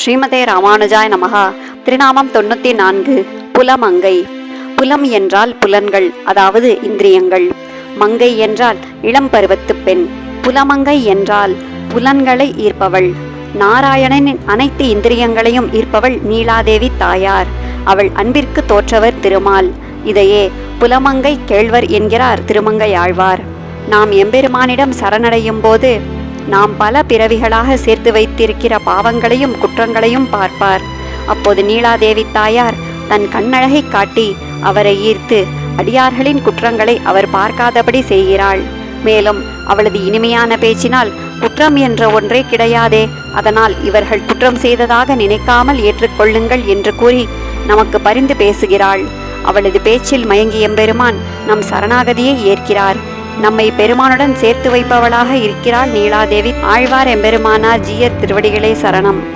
ஸ்ரீமதே ராமானுஜாய் நமகா திருநாமம் தொண்ணூற்றி நான்கு புலமங்கை. புலம் என்றால் புலன்கள் அதாவது இந்திரியங்கள். மங்கை என்றால் இளம் பருவத்து பெண். புலமங்கை என்றால் புலன்களை ஈர்ப்பவள். நாராயணனின் அனைத்து இந்திரியங்களையும் ஈர்ப்பவள் நீலாதேவி தாயார். அவள் அன்பிற்கு தோற்றவர் திருமால். இதையே புலமங்கை கேழ்வர் என்கிறார் திருமங்கை ஆழ்வார். நாம் எம்பெருமானிடம் சரணடையும் போது நாம் பல பிறவிகளாக சேர்த்து வைத்திருக்கிற பாவங்களையும் குற்றங்களையும் பார்ப்பார். அப்போது நீலாதேவி தாயார் தன் கண்ணழகை காட்டி அவரை ஈர்த்து அடியார்களின் குற்றங்களை அவர் பார்க்காதபடி செய்கிறாள். மேலும் அவளது இனிமையான பேச்சினால் குற்றம் என்ற ஒன்றே கிடையாதே. அதனால் இவர்கள் குற்றம் செய்ததாக நினைக்காமல் ஏற்றுக்கொள்ளுங்கள் என்று கூறி நமக்கு பரிந்து பேசுகிறாள். அவளது பேச்சில் மயங்கிய எம்பெருமான் நம் சரணாகதியை ஏற்கிறார். நம்மை பெருமானுடன் சேர்த்து வைப்பவளாக இருக்கிறாள் நீலாதேவி. ஆழ்வார் எம்பெருமானார் ஜீயர் திருவடிகளே சரணம்.